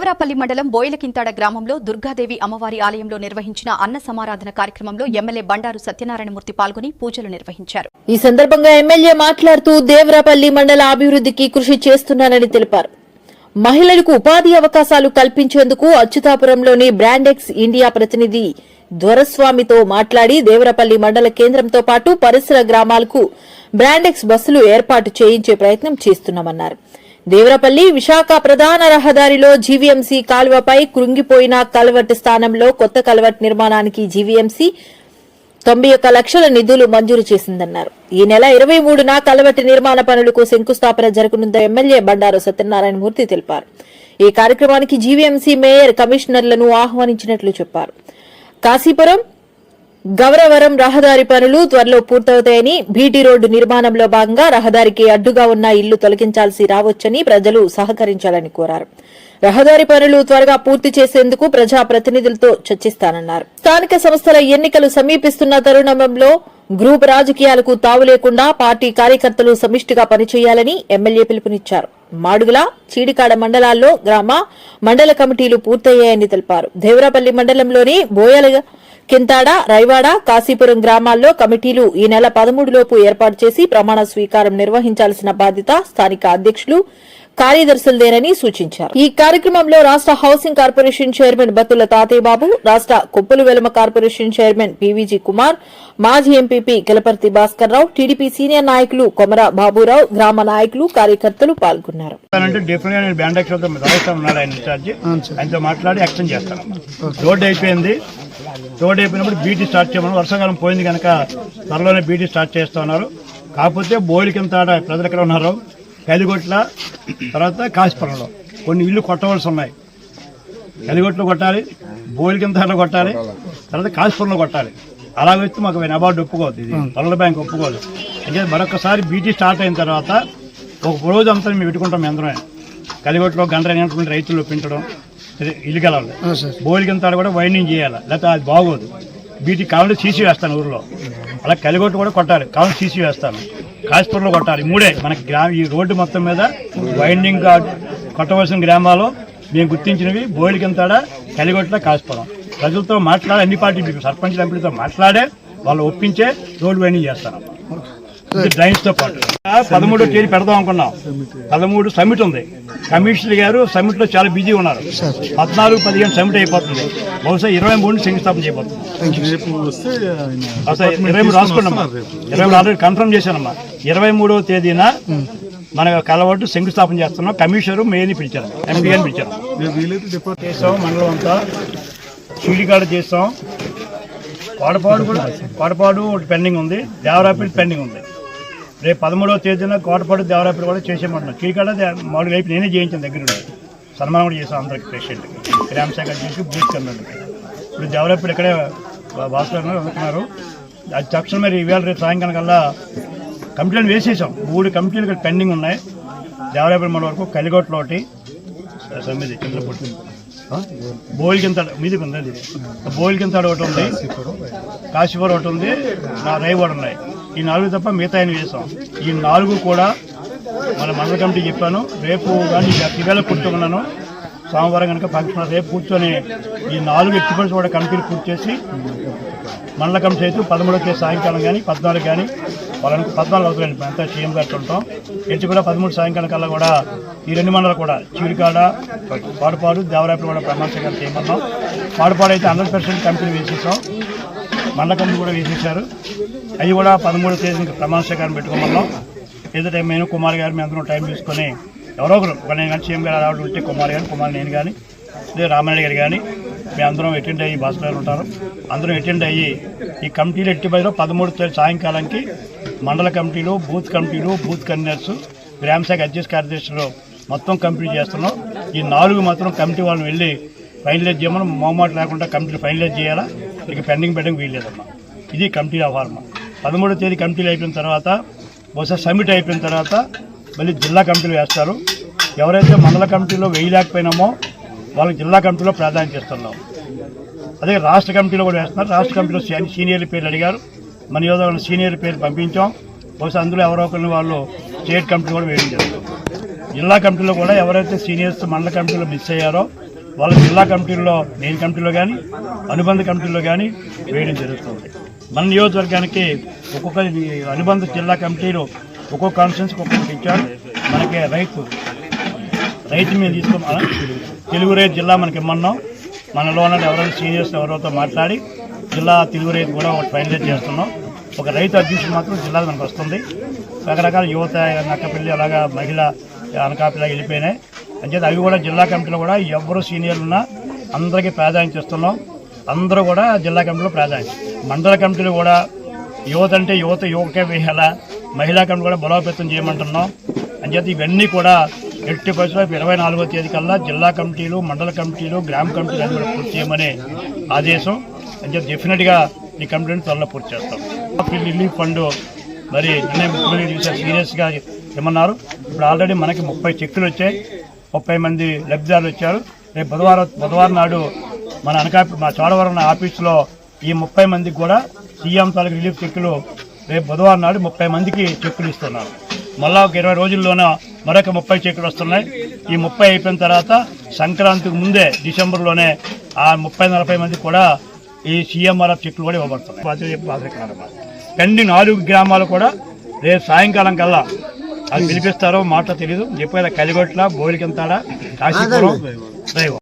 దేవరాపల్లి మండలం బోయలకింతాడ గ్రామంలో దుర్గాదేవి అమ్మవారి ఆలయంలో నిర్వహించిన అన్న సమారాధన కార్యక్రమంలో ఎమ్మెల్యే బండారు సత్యనారాయణమూర్తి పాల్గొని పూజలు నిర్వహించారు. ఈ సందర్భంగా ఎమ్మెల్యే మాట్లాడుతూ దేవరాపల్లి మండల అభివృద్ధికి కృషి చేస్తున్నానని తెలిపారు. మహిళలకు ఉపాధి అవకాశాలు కల్పించేందుకు అచ్యుతాపురంలోని బ్రాండెక్స్ ఇండియా ప్రతినిధి ధ్వరస్వామితో మాట్లాడి దేవరపల్లి మండల కేంద్రంతో పాటు పరిసర గ్రామాలకు బ్రాండెక్స్ బస్సులు ఏర్పాటు చేయించే ప్రయత్నం చేస్తున్నామన్నారు. దేవరపల్లి విశాఖ ప్రధాన రహదారిలో జీవీఎంసీ కాలువపై కృంగిపోయిన కల్వర్ట్ స్థానంలో కొత్త కల్వర్ట్ నిర్మాణానికి జీవీఎంసీ తొంభై ఒక్క లక్షల నిధులు మంజూరు చేసిందన్నారు. ఈ నెల ఇరవై మూడున కలవటి నిర్మాణ పనులకు శంకుస్థాపన జరగనుందని ఎమ్మెల్యే బండారు సత్యనారాయణమూర్తి తెలిపారు. ఈ కార్యక్రమానికి జీవీఎంసీ మేయర్ కమిషనర్లను ఆహ్వానించినట్లు చెప్పారు. కాశీపురం గౌరవరం రహదారి పనులు త్వరలో పూర్తవుతాయని బీటీ రోడ్డు నిర్మాణంలో భాగంగా రహదారికి అడ్డుగా ఉన్న ఇల్లు తొలగించాల్సి రావచ్చని ప్రజలు సహకరించాలని కోరారు. రహదారి పనులు త్వరగా పూర్తి చేసేందుకు ప్రజా ప్రతినిధులతో చర్చిస్తానన్నారు. స్థానిక సంస్థల ఎన్నికలు సమీపిస్తున్న తరుణంలో గ్రూప్ రాజకీయాలకు తావు లేకుండా పార్టీ కార్యకర్తలు సమిష్టిగా పనిచేయాలని ఎమ్మెల్యే పిలుపునిచ్చారు. మాడుగుల చీడికాడ మండలాల్లో గ్రామ మండల కమిటీలు పూర్తయ్యాయని తెలిపారు. దేవరాపల్లి మండలంలోని బోయాల కింతాడ రైవాడ కాశీపురం గ్రామాల్లో కమిటీలు ఈ నెల పదమూడులోపు ఏర్పాటు చేసి ప్రమాణ స్వీకారం నిర్వహించాల్సిన బాధ్యత స్థానిక అధ్యక్షులు కార్యదర్శులదేనని సూచించారు. ఈ కార్యక్రమంలో రాష్ట housing corporation chairman Battula Tatayyababu రాష్ట Koppulu Velama corporation chairman PVG Kumar మాజీ MPP Kilaparthi Bhaskar Rao TDP senior నాయకులు కొమర బాబురావు గ్రామ నాయకులు కార్యకర్తలు పాల్గొన్నారు. రోడ్ అయిపోయింది. రోడ్ అయిపోయినప్పుడు బీటీ స్టార్ట్ చేయమని వర్షాకాలం పోయింది కనుక త్వరలోనే బీటీ స్టార్ట్ చేస్తా ఉన్నారు. కాకపోతే బోయిల కింద ప్రజలు ఎక్కడ ఉన్నారు? కలిగొట్ల తర్వాత కాశీపురంలో కొన్ని ఇల్లు కొట్టవలసి ఉన్నాయి. కలిగొట్లు కొట్టాలి బోయిల కింద కొట్టాలి తర్వాత కాశీపురంలో కొట్టాలి. అలా వస్తే మాకు అవార్డు ఒప్పుకోవద్దు ఇది. వరల్డ్ బ్యాంక్ ఒప్పుకోదు. అంటే మరొకసారి బీటీ స్టార్ట్ అయిన తర్వాత ఒక రోజు అంతా మేము పెట్టుకుంటాం అందరమే కలిగొట్లో గంట రైతులు పెంచడం ఇల్లు కలాలి బోయిల కింద కూడా వైండింగ్ చేయాలి. లేకపోతే అది బాగోదు. బీటీ కావాలంటే సీసీ వేస్తాను ఊరిలో. అలా కలిగొట్టు కూడా కొట్టాలి. కావాలంటే సీసీ వేస్తాను. కాశ్పూర్లో కొట్టాలి. మూడే. మనకి గ్రామ ఈ రోడ్డు మొత్తం మీద వైండింగ్గా కొట్టవలసిన గ్రామాలు మేము గుర్తించినవి. బోయిలికింతాడ కలిగొట్ల కాశ్పురం ప్రజలతో మాట్లాడే అన్ని పార్టీ సర్పంచ్ ఎంపీలతో మాట్లాడే వాళ్ళు ఒప్పించే రోడ్డు వైండింగ్ చేస్తాను డ్రైన్స్తో పాటు. పదమూడో తేదీ పెడదాం అనుకున్నాం. పదమూడు సమిట్ ఉంది. కమిషనర్ గారు సమిట్లో చాలా బిజీ ఉన్నారు. పద్నాలుగు పదిహేను సమిట్ అయిపోతుంది. బహుశా ఇరవై మూడు శంకుస్థాపన చేయబోతుంది. అసలు ఇరవై మూడు రాసుకున్నామ్మా ఇరవై మూడు ఆల్రెడీ కన్ఫర్మ్ చేశానమ్మా. ఇరవై మూడవ తేదీన మన కలవట్టు శంకుస్థాపన చేస్తున్నాం. కమిషనర్ మేని పిలిచారు. ఎంపీ అని పిలిచారు. చేసాం మండలం అంతా. చీడికాడ చేస్తాం. కోటపాడు కూడా కోటపాడు ఒకటి పెండింగ్ ఉంది. దేవరాపల్లి పెండింగ్ ఉంది. రేపు పదమూడవ తేదీన కోటపాడు దేవరాపల్లి కూడా చేసేయమంటున్నాం చీడికాడ మామూలుగా అయిపోయి నేనే చేయించాను దగ్గర సన్మానం కూడా చేసాం అందరికి పేషెంట్కి గ్రామశాఖ చేసి బూత్ కమిటీకి ఇప్పుడు దేవరాపల్లి ఇక్కడే భాస్కర్ గారు అది తక్షణ మరి ఇవాళ రేపు సాయంకాలం కల్లా కంప్లైంట్ వేసేసాం. మూడు కమిటీలు ఇక్కడ పెండింగ్ ఉన్నాయి. దేవరాపల్లి మన వరకు కలిగొట్లో ఒకటి సమిది చంద్రపూడి బోయిల్ కింద మీది ఉంది బోయిల్ కింద ఒకటి ఉంది. కాశీపూర్ ఒకటి ఉంది. నా రైవాడు ఉన్నాయి. ఈ నాలుగు తప్ప మిగతా ఆయన వేసాం ఈ నాలుగు కూడా మన మండల కమిటీ చెప్పాను. రేపు కానీ ఇవాళ కూర్చోమన్నాను సోమవారం కనుక ఫంక్షన్ రేపు కూర్చొని ఈ నాలుగు ఎక్స్పెన్స్ కూడా కమిటీలు పూర్తి చేసి మండల కమిటీ అయితే పదమూడవ తేదీ సాయంకాలం కానీ పద్నాలుగు కానీ వాళ్ళకి పద్నాలుగు అవుతుంది అంతా సీఎం గారు ఉంటాం. ఎట్టి కూడా పదమూడు సాయంకాలం కల్లా కూడా ఈ రెండు మండలు కూడా చీడికాడ పాడుపాడు దేవరాయపుడు కూడా ప్రమాణ స్వీకారం చేయమన్నాం పాడుపాడు అయితే హండ్రెడ్ పర్సెంట్ కంపెనీ వేసేసాం. మండల కమిటీ కూడా వేసేసారు అవి కూడా పదమూడు తేదీ ఇంకా ప్రమాణ స్వీకారం పెట్టుకోమన్నాం. ఏదో టైం నేను కుమార్ గారు మేము అందరం టైం తీసుకొని ఎవరో ఒకరు ఒక నేను కానీ సీఎం గారు రావడం ఉంటే కుమార్ గారు కుమార్ నేను కానీ లేదా రామారెడ్డి గారు కానీ మేము అందరం అటెండ్ అయ్యి భాస్కర్ ఉంటారు. అందరం అటెండ్ అయ్యి ఈ కమిటీలు ఎట్టి బయట పదమూడు తేదీ సాయంకాలానికి మండల కమిటీలు బూత్ కమిటీలు బూత్ కన్వీనర్స్ గ్రామశాఖ అధ్యక్ష కార్యదర్శులు మొత్తం కంప్లీట్ చేస్తున్నాం. ఈ నాలుగు మాత్రం కమిటీ వాళ్ళని వెళ్ళి ఫైనలైజ్ చేయమని మొహమాట లేకుండా కమిటీలు ఫైనలైజ్ చేయాలా? ఇక పెండింగ్ పెట్టడం వీల్లేదమ్మా. ఇది కమిటీ వ్యవహారం పదమూడో తేదీ కమిటీలు అయిపోయిన తర్వాత బహుశా సమిట్ అయిపోయిన తర్వాత మళ్ళీ జిల్లా కమిటీలు వేస్తారు. ఎవరైతే మండల కమిటీలో వేయలేకపోయినామో వాళ్ళకి జిల్లా కమిటీలో ప్రాధాన్యత ఇస్తున్నాం అదే రాష్ట్ర కమిటీలో కూడా వేస్తున్నారు. రాష్ట్ర కమిటీలో సీనియర్ల పేర్లు అడిగారు. మన యోధ సీనియర్ పేరు పంపించాం. బహుశా అందులో ఎవరో ఒకరిని వాళ్ళు స్టేట్ కమిటీ కూడా వేయడం జరుగుతుంది. జిల్లా కమిటీలో కూడా ఎవరైతే సీనియర్స్ మండల కమిటీలో మిస్ అయ్యారో వాళ్ళ జిల్లా కమిటీల్లో మెయిన్ కమిటీలో కానీ అనుబంధ కమిటీలో కానీ వేయడం జరుగుతుంది. మన నియోజకవర్గానికి ఒక్కొక్క అనుబంధ జిల్లా కమిటీలు ఒక్కొక్క కాన్ఫరెన్స్కి ఒక్కొక్కటి ఇచ్చారు. మనకి రైతు రైతు మీద తీసుకున్న తెలుగు రైతు జిల్లా మనకి ఇమ్మన్నాం. మనలో ఉన్న ఎవరైనా సీనియర్స్ ఎవరితో మాట్లాడి జిల్లా తెలుగు రైతు కూడా ఒకటి ఫైనలైజ్ చేస్తున్నాం. ఒక రైతు అధ్యక్షుడు మాత్రం జిల్లా మనకు వస్తుంది. రకరకాల యువత నక్కపల్లి అలాగా మహిళ అనకాపల్లి వెళ్ళిపోయినాయి. అంచేత అవి కూడా జిల్లా కమిటీలో కూడా ఎవరు సీనియర్లు ఉన్నా అందరికీ ప్రాధాన్యత ఇస్తున్నాం. అందరూ కూడా జిల్లా కమిటీలో ప్రాధాన్యత. మండల కమిటీలు కూడా యువత అంటే యువత యువకే వేయాలా? మహిళా కమిటీ కూడా బలోపేతం చేయమంటున్నాం. అంచేత ఇవన్నీ కూడా ఎట్టి పరిస్థితుల్లో ఇరవై నాలుగో తేదీ కల్లా జిల్లా కమిటీలు మండల కమిటీలు గ్రామ కమిటీలు అన్ని కూడా పూర్తి చేయమని ఆదేశం. అంచేత డెఫినెట్గా ఈ కమిటీని త్వరలో పూర్తి చేస్తాం. రిలీఫ్ ఫండ్ మరి నిన్న ముఖ్యమంత్రి చూసారు సీరియస్గా ఇమ్మన్నారు ఇప్పుడు ఆల్రెడీ మనకి ముప్పై చెక్కులు వచ్చాయి. ముప్పై మంది లబ్ధిదారులు వచ్చారు. రేపు బుధవారం బుధవారం నాడు మన అనకాపి మా చోడవరం ఆఫీసులో ఈ ముప్పై మందికి కూడా సీఎం తాలూకు రిలీఫ్ చెక్కులు రేపు బుధవారం నాడు ముప్పై మందికి చెక్కులు ఇస్తున్నారు. మళ్ళా ఒక ఇరవై రోజుల్లోన మరొక ముప్పై చెక్కులు వస్తున్నాయి. ఈ ముప్పై అయిపోయిన తర్వాత సంక్రాంతికి ముందే డిసెంబర్లోనే ఆ ముప్పై నలభై మందికి కూడా ఈ సీఎంఆర్ఎఫ్ చెక్కులు కూడా ఇవ్వబడుతున్నాయి. బాధ్యత నాలుగు గ్రామాలు కూడా రేపు సాయంకాలం కల్లా అది పిలిపిస్తారో మాట తెలియదు చెప్పేది కలిగొట్ల బోలికింతాడ కాశీపురం. దైవం.